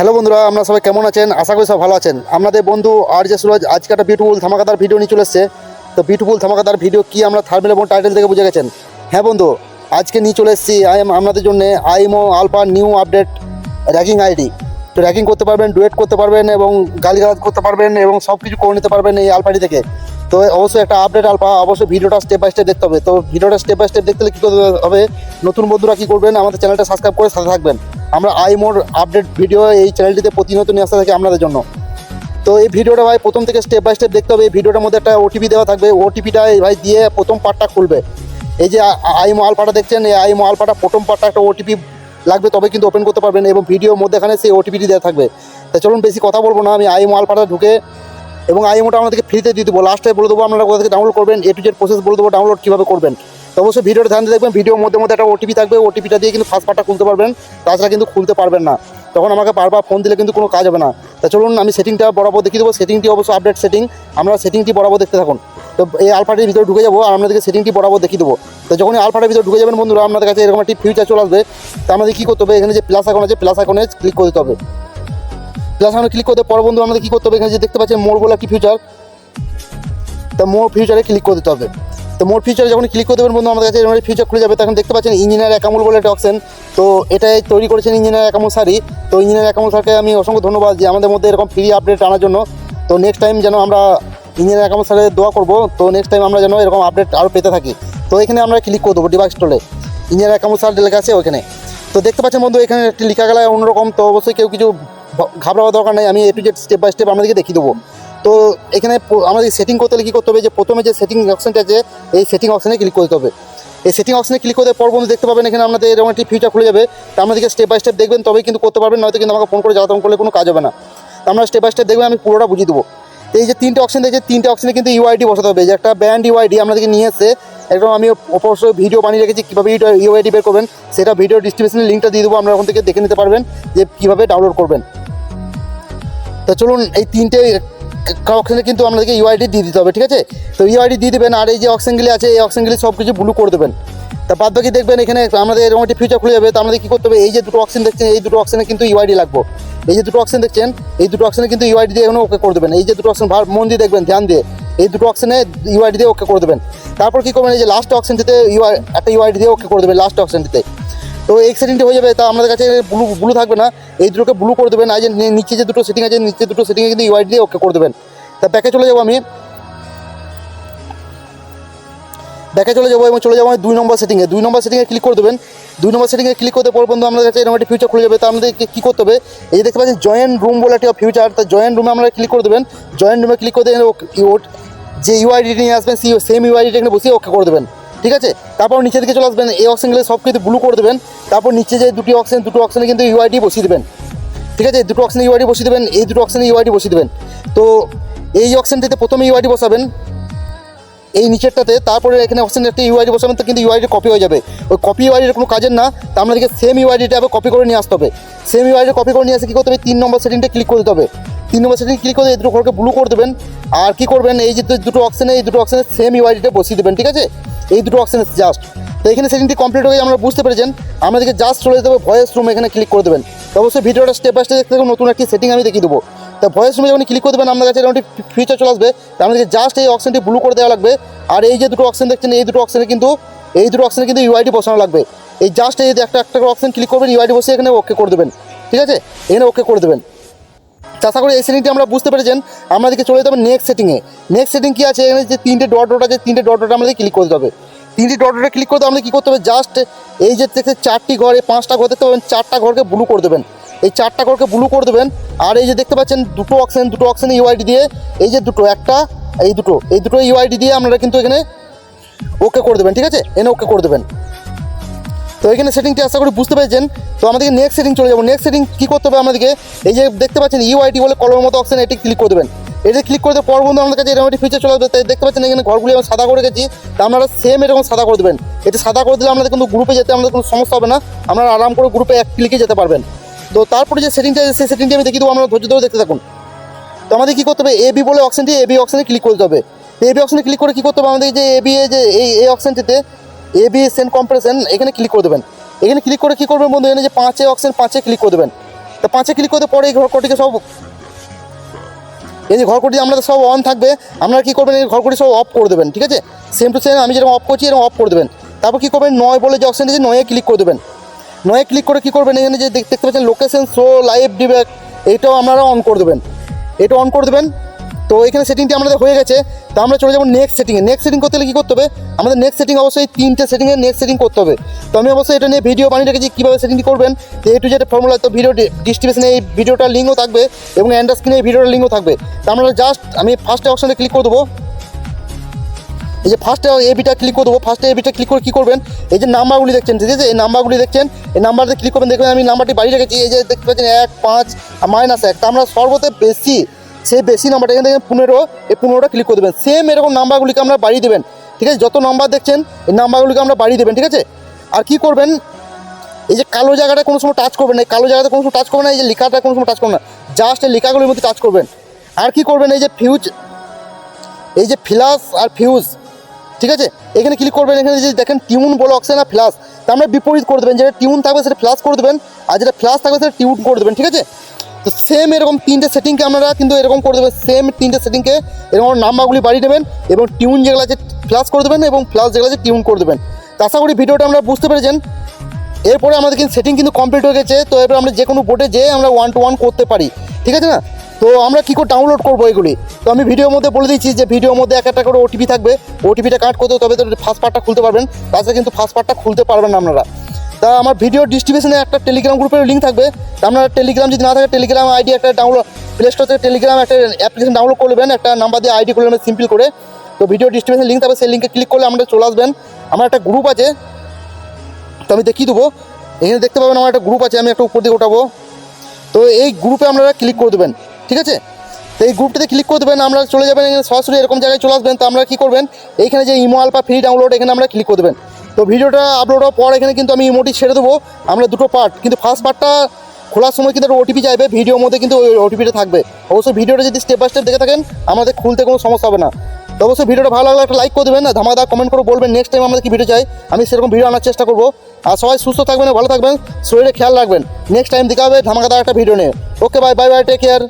Hello বন্ধুরা আপনারা সবাই কেমন আছেন? আশা করি সব ভালো আছেন। আপনাদের বন্ধু আর যে সুরজ আজকে একটা বিউটিফুল ধামাকাদার ভিডিও নিয়ে চলে এসছে। তো বিউটিফুল ধামাকাদার ভিডিও কি আমরা থার্মেল এবং টাইটেল থেকে বুঝে গেছেন? হ্যাঁ বন্ধু, আজকে নিয়ে চলে এসেছি আই এম আপনাদের জন্য আইমো আলফা নিউ আপডেট র্যাকিং আইডি তো র্যাকিং করতে পারবেন ডুয়েট করতে পারবেন এবং গালিগালাজ করতে পারবেন এবং সব কিছু করে নিতে পারবেন এই আলফাটি থেকে। তো অবশ্যই একটা আপডেট আলফা অবশ্যই ভিডিওটা স্টেপ বাই স্টেপ দেখতে হবে। তো ভিডিওটা স্টেপ বাই স্টেপ দেখতে হলে কী করতে হবে? নতুন বন্ধুরা কী করবেন? আমাদের চ্যানেলটা সাবস্ক্রাইব করে সাথে থাকবেন। আমরা আই মোর আপডেট ভিডিও এই চ্যানেলটিতে প্রতিনিয়ত নিয়ে আসতে থাকি আপনাদের জন্য। তো এই ভিডিওটা ভাই প্রথম থেকে স্টেপ বাই স্টেপ দেখতে হবে। এই ভিডিওটার মধ্যে একটা ওটিপি দেওয়া থাকবে। ওটিপিটা ভাই দিয়ে প্রথম পার্টটা খুলবে। এই যে আইমো আলফাটা দেখছেন? এই আইমো আলফাটা প্রথম পার্টটা একটা ওটিপি লাগবে, তবে কিন্তু ওপেন করতে পারবেন এবং ভিডিওর মধ্যেখানে সেই ওটিপিটি দেওয়া থাকবে। তা চলুন, বেশি কথা বলব না। আমি আইমো আলফাটা ঢুকে এবং আই মোটা আপনাদেরকে ফ্রিতে দিয়ে দেবো। লাস্টে বলে দেবো, আপনারা কোথা থেকে ডাউনলোড করবেন? এ টু জেড প্রসেস বলে দেবো ডাউনলোড কীভাবে করবেন? অবশ্যই ভিডিওটা ধ্যান দেখবেন, ভিডিওর মধ্যে মধ্যে একটা ওটিপি থাকবে ওটিপিটা দিয়ে কিন্তু ফার্স্ট পার্টটা খুলতে পারবেন, তাছাড়া কিন্তু খুলতে পারবেন না। তখন আমাকে বারবার ফোন দিলে কিন্তু কোনো কাজ হবে না। তা চলুন, আমি সেটিংটা বরাবর দেখিয়ে দেবো। সেটিংটি অবশ্যই আপডেট সেটিং আমরা সেটিংটি বরাবর দেখতে থাকুন। তো এই আলফাটির ভিতরে ঢুকে যাব আর আপনাদেরকে সেটিংটি বরাবর দেখিয়ে দেবো। তো যখন আলফাটার ভিতরে ঢুকে যাবেন বন্ধুরা, আপনাদের কাছে এরকম একটি ফিউচার চলে আসবে। তা আমাদের কী করতে হবে? এখানে যে প্লাস আছে প্লাস আইকনে ক্লিক করতে হবে। প্লাস আইকনে ক্লিক করতে পর বন্ধু আমাদের কী করতে হবে? এখানে যে দেখতে পাচ্ছেন মোর বলে একটি ফিউচার তা মোর ফিউচারে ক্লিক করে দিতে হবে। তো মোট ফিউচারে যখন ক্লিক করে দেবেন বন্ধু আমাদের কাছে এরকম ফিউচার খুলে যাবে, তখন দেখতে পাচ্ছেন ইঞ্জিনিয়ার একামুল বলে একটা অপশন তো এটাই তৈরি করেছেন ইঞ্জিনিয়ার একামুল সারি তো ইঞ্জিনিয়ার একামুল স্যারকে আমি অসংখ্য ধন্যবাদ যে আমাদের মধ্যে এরকম ফ্রি আপডেট আনার জন্য। তো নেক্সট টাইম যেন আমরা ইঞ্জিনিয়ার একামুল স্যারের দোয়া করব, তো নেক্সট টাইম আমরা যেন এরকম আপডেট আরও পেতে থাকি। তো এখানে আমরা ক্লিক করে দেবো ডিভাইস স্টলে ইঞ্জিনিয়ার একামুল স্যার লেখা আছে ওখানে তো দেখতে পাচ্ছেন বন্ধু, এখানে একটি লেখা গেলে, অন্যরকম। তো অবশ্যই কেউ কিছু ঘাবড়াবার দরকার নেই, আমি A to Z step by step আপনাদেরকে দেখিয়ে দেবো। তো এখানে আমাদের সেটিং করতে হলে কী করতে হবে? যে প্রথমে যে সেটিং অপশানটা আছে, এই সেটিং অপশানে ক্লিক করতে হবে। এই সেটিং অপশানে ক্লিক করতে পর বন্ধু দেখতে পাবেন এখানে আপনাদের এরকম একটি ফিউচার খুলে যাবে। তো আমাদেরকে স্টেপ বাই স্টেপ দেখবেন, তবেই কিন্তু করতে পারবেন, নয়তো কিন্তু আমাকে ফোন করে জ্বালাতন করলে কোনো কাজ হবে না। আমরা স্টেপ বাই স্টেপ দেখবেন, আমি পুরোটা বুঝিয়ে দেবো। এই যে তিনটে অপশন দেখছে, তিনটে অপশনে কিন্তু ইউআইডি বসাতে হবে। যে একটা ব্যান্ড ইউআইডি আপনাদেরকে নিয়ে এসে একদম আমি অবশ্যই ভিডিও বানিয়ে রেখেছি, কীভাবে ইউআইডি বের করবেন, সেটা ভিডিও ডিসক্রিপশনে লিঙ্কটা দিয়ে দেবো আপনারা ওখান থেকে দেখে নিতে পারবেন যে কীভাবে ডাউনলোড করবেন। তো চলুন, এই তিনটে অপশানে কিন্তু আপনাদেরকে ইউআইডি দিয়ে দিতে হবে, ঠিক আছে? তো ইউআইডি দিয়ে দেবেন, আর এই যে অপশানগুলি আছে, এই অপশানগুলি সব কিছু ব্লু করে দেবেন। তা বাদ বাকি দেখবেন এখানে আমাদের এরকম একটি ফিউচার খুলে যাবে, তো আমাদের কী করতে হবে? এই যে দুটো অপশন দেখছেন, এই দুটো অপশানে কিন্তু ইউআইডি লাগবে। এই যে দুটো অপশন দেখছেন, এই দুটো অপশানে কিন্তু ইউআইডি দিয়ে এখানে ওকে করে দেবেন। এই যে দুটো অপশন ভার, মন দিয়ে দেখবেন, ধ্যান দিয়ে। এই দুটো অপশানে ইউআইডি দিয়ে ওকে করে দেবেন। তারপর কী করবেন? এই যে লাস্ট অপশানটিতে ইউআই একটা ইউআইডি দিয়ে ওকে করে দেবেন লাস্ট অপশানটিতে তো এই সেটিংটি হয়ে যাবে, তা আমাদের কাছে ব্লু ব্লু থাকবে না। এই দুটোকে ব্লু করে দেবেন, আর যে নিচে যে দুটো সেটিং আছে, নিচে দুটো সেটিংয়ে কিন্তু ইউআইডি দিয়ে ওকে করে দেবেন। তা ব্যাকে চলে যাব আমি। ব্যাকে চলে যাব এবং চলে যাব আমি দুই নম্বর সেটিংয়ে দুই নম্বর সেটিংয়ে ক্লিক করে দেবেন। দুই নম্বর সেটিংয়ে ক্লিক করতে পর বন্ধু, আমাদের কাছে এরকম একটি ফিউচার খুলে যাবে। তা আমাদেরকে কী করতে হবে? এই যে দেখতে পাচ্ছেন জয়েন্ট রুম বলে একটা ফিউচার তা জয়েন্ট রুমে আপনারা ক্লিক করে দেবেন। জয়েন্ট রুমে ক্লিক করে দেবেন যে ইউআইডি নিয়ে আসবেন, সেই সেম ইউআইডিটা এখানে বসিয়ে ওকে করে দেবেন। ঠিক আছে তারপর নিচে দিকে চলে আসবেন এই অপশনগুলো সব কিছু ব্লু করে দেবেন তারপর নিচে যে দুটি অপশন দুটো অপশনে কিন্তু ইউআইডি বসিয়ে দেবেন ঠিক আছে দুটো অপশনে ইউআইডি বসিয়ে দেবেন এই দুটো অপশনে ইউআইডি বসিয়ে দেবেন তো এই অপশনটিতে প্রথমে ইউআইডি বসাবেন এই নিচেরটাতে তারপরে এখানে অপশন একটা ইউআইডি বসাবেন তো কিন্তু ইউআইডি কপি হয়ে যাবে ওই কপি ইউআইডির কোনো কাজের না তা আপনাদেরকে সেম ইউআইডিটা আবার কপি করে নিয়ে আসতে হবে সেম ইউআইডি কপি করে নিয়ে আসে কী করতে হবে তিন নম্বর সেটিংটা ক্লিক করে দিতে হবে তিন নম্বর সেটিং ক্লিক করে এই দুটো ঘরকে ব্লু করে দেবেন আর কি করবেন এই যে দুটো অপশানে এই দুটো অপশানে সেম ইউআইডিটা বসিয়ে দেবেন ঠিক আছে এই দুটো অপশানে জাস্ট তো এখানে সেটিংটি কমপ্লিট হয়ে আমরা বুঝতে পেরেছেন। আমাদেরকে জাস্ট চলে যেতে হবে ভয়েস রুম এখানে ক্লিক করে দেবেন। অবশ্যই ভিডিওটা স্টেপ বাই স্টেপ দেখতে থাকুন, নতুন একটি সেটিং আমি দেখিয়ে দেবো। তো ভয়েস রুমে যখন ক্লিক করে দেবেন আপনার কাছে একটি ফিচার চলে আসবে। আমাদেরকে জাস্ট এই অপশনটি ব্লু করে দেওয়া লাগবে। আর এই যে দুটো অপশন দেখছেন এই দুটো অপশনে কিন্তু এই দুটো অপশনে কিন্তু ইউআইডি বসানো লাগবে। এই জাস্ট এই একটা একটা অপশন ক্লিক করবেন ইউআইডি বসে এখানে ওকে করে দেবেন। ঠিক আছে? এখানে ওকে করে দেবেন। আশা করি এই সেটিংটি আমরা বুঝতে পেরেছেন আমাদেরকে চলে যেতে হবে নেক্সট সেটিংয়ে নেক্সট সেটিং কী আছে? এখানে যে তিনটে ডট ডট আছে, তিনটে ডট ডট আমাদের ক্লিক করতে হবে। তিনটি ডট ডটে ক্লিক করতে আমাদের কী করতে হবে? জাস্ট এই যে দেখতে চারটি ঘর এই পাঁচটা ঘর দেখতে পাবেন, চারটা ঘরকে ব্লু করে দেবেন। এই চারটা ঘরকে ব্লু করে দেবেন, আর এই যে দেখতে পাচ্ছেন, দুটো অপশন দুটো অপশানে ইউআইডি দিয়ে এই যে দুটো, একটা, এই দুটো এই দুটো ইউআইডি দিয়ে আপনারা কিন্তু এখানে ওকে করে দেবেন, ঠিক আছে? এনে ওকে করে দেবেন। তো এখানে সেটিংটি আশা করি বুঝতে পেরেছেন। তো আমাদেরকে নেক্সট সেটিং চলে যাব। নেক্সট সেটিং কী করতে হবে আমাদেরকে? এই যে দেখতে পাচ্ছেন ইউআইটি বলে কলমের মতো অপশন এটি ক্লিক করে দেবেন। এটা ক্লিক করতে পর বন্ধু, আমাদের কাছে এরকম একটি ফিচার চলে আসবে। দেখতে পাচ্ছেন এখানে ঘরগুলি আমি সাদা করে গেছি তা আপনারা সেম এরকম সাদা করে দেবেন। এটা সাদা করে দিলে আমাদের কিন্তু গ্রুপে যেতে, আমাদের কোনো সমস্যা হবে না। আপনারা আরাম করে গ্রুপে এক ক্লিকে যেতে পারবেন। তো তারপরে যে সেটিংটা সেই সেটিংটি আমি দেখিয়ে দেবো। আমরা ধৈর্য ধরে দেখতে থাকুন। তো আমাদের কী করতে হবে? এ বি বলে অপশনটি বি অপশনে ক্লিক করতে হবে। এ বি অপশনে ক্লিক করে কী করতে হবে? আমাদের যে এ বি এ যে এই এই অপশনটিতে এবি সেন্ড কম্প্রেশন এখানে ক্লিক করে দেবেন। এখানে ক্লিক করে কী করবেন বন্ধু? এখানে যে পাঁচে অপশন পাঁচে ক্লিক করে দেবেন। তো পাঁচে ক্লিক করতে পরে এই ঘরকটিকে সব এই যে ঘরকটি আমাদের সব অন থাকবে, আপনারা কী করবেন? এই ঘরকটি সব অফ করে দেবেন, ঠিক আছে? সেম টু সেম আমি যেরকম অফ করছি, এরকম অফ করে দেবেন। তারপর কী করবেন? নয় বলে যে অপশান আছে নয়ে ক্লিক করে দেবেন। নয়ে ক্লিক করে কী করবেন? এখানে যে দেখতে পাচ্ছেন লোকেশন শো লাইভ ডিব্যাক এটাও আপনারা অন করে দেবেন। এটা অন করে দেবেন। তো এখানে সেটিংটি আমাদের হয়ে গেছে। তো আমরা চলে যাব নেক্সট সেটিংয়ে নেক্সট সেটিং করতে হলে কী করতে হবে? আমাদের নেক্সট সেটিং অবশ্যই তিনটে সেটিংয়ে নেক্সট সেটিং করতে হবে। তো আমি অবশ্যই এটা নিয়ে ভিডিও বানিয়ে রেখেছি, কীভাবে সেটিংটি করবেন। তো এই টু যেটা ফর্মুলা তো ভিডিও ডিস্ট্রিবিউশনে এই ভিডিওটার লিঙ্কও থাকবে এবং অ্যান্ডার স্ক্রিনে এই ভিডিওটার লিঙ্কও থাকবে। তো আমরা জাস্ট আমি ফার্স্ট অপশানে ক্লিক করে দেবো। এই যে ফার্স্টে বিটা ক্লিক করে দেবো। ফার্স্টে এ বিটা ক্লিক করে কী করবেন? এই যে নাম্বারগুলি দেখছেন, ঠিক আছে? এই নাম্বারগুলি দেখছেন? এই নাম্বারতে ক্লিক করবেন, দেখবেন আমি নাম্বারটি বাড়িয়ে রেখেছি। এই যে দেখতে পাচ্ছেন, এক, পাঁচ মাইনাস এক। তা আমরা সর্বতে বেশি সেই বেশি নাম্বারটা এখান থেকে পনেরো, এই পনেরোটা ক্লিক করে দেবেন। সেম এরকম নাম্বারগুলিকে আমরা বাড়িয়ে দেবেন, ঠিক আছে? যত নাম্বার দেখছেন, এই নাম্বারগুলিকে আমরা বাড়িয়ে দেবেন, ঠিক আছে? আর কি করবেন? এই যে কালো জায়গাটা কোনো সময় টাচ করবেন না কালো জায়গাতে কোনো সময় টাচ করবেন না, এই যে লেখাটা কোনো সময় টাচ করবেন না জাস্ট এই লেখাগুলির মধ্যে টাচ করবেন। আর কি করবেন? এই যে ফিউজ এই যে ফ্লাস আর ফিউজ ঠিক আছে? এখানে ক্লিক করবেন, এখানে যে দেখেন টিউন বলে অপশন আর ফ্লাস তা আমরা বিপরীত করে দেবেন, যেটা টিউন থাকবে সেটা ফ্লাস করে দেবেন, আর যেটা ফ্লাস থাকবে সেটা টিউন করে দেবেন, ঠিক আছে? তো সেম এরকম তিনটে সেটিংকে আপনারা কিন্তু এরকম করে দেবেন সেম তিনটে সেটিংকে এরকম নাম্বারগুলি বাড়িয়ে দেবেন এবং টিউন যেগুলো আছে ফ্লাস করে দেবেন এবং ফ্লাস যেগুলো আছে টিউন করে দেবেন। তো আশা করি ভিডিওটা আমরা বুঝতে পেরেছেন। এরপরে আমাদের কিন্তু সেটিং কিন্তু কমপ্লিট হয়ে গেছে, তো এরপর আমরা যে কোনো বোর্ডে যেয়ে আমরা ওয়ান টু ওয়ান করতে পারি, ঠিক আছে না? তো আমরা কী করে ডাউনলোড করব এগুলি? তো আমি ভিডিওর মধ্যে বলে দিচ্ছি যে ভিডিওর মধ্যে এক একটা করে ওটিপি থাকবে ওটিপিটা কাট করতে তবে তো ফার্স্ট পার্টটা খুলতে পারবেন, তাছাড়া কিন্তু ফার্স্ট পার্টটা খুলতে পারবেন না আপনারা। তা আমার ভিডিও ডিস্ট্রিবিউশনে একটা টেলিগ্রাম গ্রুপের লিঙ্ক থাকবে। আপনারা টেলিগ্রাম যদি না থাকে টেলিগ্রাম আইডি একটা ডাউনলোড প্লে স্টোর থেকে টেলিগ্রাম একটা অ্যাপ্লিকেশন ডাউনলোড করবেন একটা নাম্বার দিয়ে আইডি করবেন সিম্পল করে। তো ভিডিও ডিস্ট্রিবিউশন লিঙ্ক থাকবে, সেই লিঙ্কে ক্লিক করলে আমাদের চলে আসবেন। আমার একটা গ্রুপ আছে, তো আমি দেখিয়ে দেবো। এখানে দেখতে পাবেন আমার একটা গ্রুপ আছে, আমি একটা উপর দিকে ওঠাবো তো এই গ্রুপে আপনারা ক্লিক করে দেবেন, ঠিক আছে? তো এই গ্রুপটাতে ক্লিক করে দেবেন, আমরা চলে যাবেন এখানে সরাসরি এরকম জায়গায় চলে আসবেন। তো আমরা কী করবেন, এইখানে যে ইমো আলপা ফ্রি ডাউনলোড এখানে আমরা ক্লিক করে দেবেন। তো ভিডিওটা আপলোড হওয়ার পর এখানে কিন্তু আমি ইমোটি ছেড়ে দেবো। আমরা দুটো পার্ট কিন্তু ফার্স্ট পার্টটা খোলার সময় কিন্তু একটা ওটিপি চাইবে ভিডিওর মধ্যে কিন্তু ওই ওটিপিটা থাকবে। অবশ্যই ভিডিওটা যদি স্টেপ বাই স্টেপ দেখে থাকেন, আমাদের খুলতে কোনো সমস্যা হবে না। তো অবশ্যই ভিডিওটা ভালো লাগলে একটা লাইক করে দেবেন ধামাদা কমেন্ট করে বলবেন নেক্সট টাইম আমাদের কি ভিডিও চাই। আমি সেরকম ভিডিও আনার চেষ্টা করব। আর সবাই সুস্থ থাকবেন, ভালো থাকবেন, শরীরে খেয়াল রাখবেন। নেক্সট টাইম দেখা হবে ধামাকাদার একটা ভিডিও নিয়ে। Okay bye bye bye take care